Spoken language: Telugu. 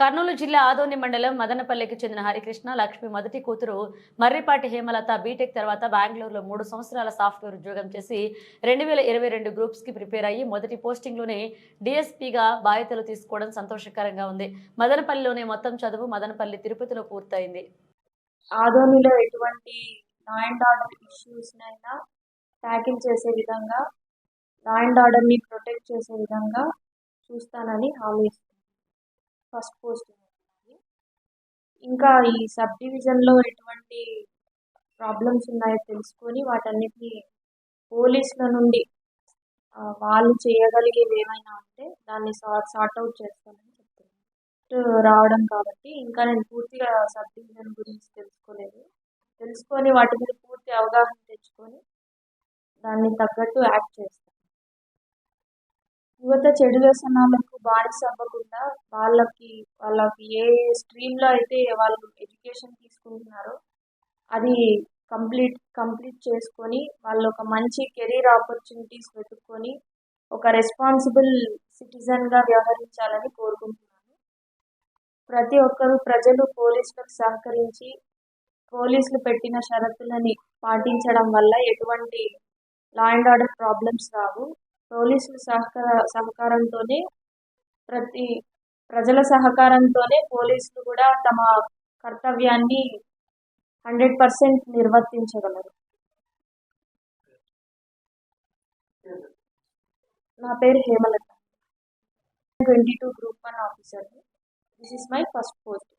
కర్నూలు జిల్లా ఆదోని మండలం మదనపల్లికి చెందిన హరికృష్ణ లక్ష్మి మొదటి కూతురు మర్రిపాటి హేమలత బీటెక్ తర్వాత బెంగళూరులో మూడు సంవత్సరాల సాఫ్ట్వేర్ ఉద్యోగం చేసి రెండు వేల ఇరవై రెండు గ్రూప్స్కి ప్రిపేర్ అయ్యి మొదటి పోస్టింగ్లోనే డిఎస్పీగా బాధ్యతలు తీసుకోవడం సంతోషకరంగా ఉంది. మదనపల్లిలోనే మొత్తం చదువు మదనపల్లి తిరుపతిలో పూర్తయింది. ఆదోనిలో ఎటువంటి లా అండ్ ఆర్డర్ ఇష్యూస్నైనా ట్యాకిల్ చేసే విధంగా లా అండ్ ఆర్డర్ని ప్రొటెక్ట్ చేసే విధంగా చూస్తానని హామీ ఫస్ట్ పోస్ట్ ఇంకా ఈ సబ్ డివిజన్లో ఎటువంటి ప్రాబ్లమ్స్ ఉన్నాయో తెలుసుకొని వాటన్నిటిని పోలీసుల నుండి వాళ్ళు చేయగలిగేవి ఏమైనా ఉంటే దాన్ని సార్ట్ సార్ట్ అవుట్ చేస్తానని చెప్తున్నాను రావడం కాబట్టి ఇంకా నేను పూర్తిగా సబ్ డివిజన్ గురించి తెలుసుకోలేదు. తెలుసుకొని వాటి మీద పూర్తి అవగాహన తెచ్చుకొని దాన్ని తగ్గట్టు యాక్ట్ చేస్తాను. యువత చెడు వ్యసనాలకు బానిస అవ్వకుండా వాళ్ళకి వాళ్ళకి ఏ స్ట్రీమ్లో అయితే వాళ్ళు ఎడ్యుకేషన్ తీసుకుంటున్నారో అది కంప్లీట్ కంప్లీట్ చేసుకొని వాళ్ళు ఒక మంచి కెరీర్ ఆపర్చునిటీస్ వెతుక్కొని ఒక రెస్పాన్సిబుల్ సిటిజన్గా వ్యవహరించాలని కోరుకుంటున్నాను. ప్రతి ఒక్కరూ ప్రజలు పోలీసులకు సహకరించి పోలీసులు పెట్టిన షరతులని పాటించడం వల్ల ఎటువంటి లా అండ్ ఆర్డర్ ప్రాబ్లమ్స్ రావు. పోలీసుల సహకార సహకారంతోనే ప్రతి ప్రజల సహకారంతోనే పోలీసులు కూడా తమ కర్తవ్యాన్ని హండ్రెడ్ పర్సెంట్ నిర్వర్తించగలరు. నా పేరు Hemalatha. Twenty two group one officer this is my first post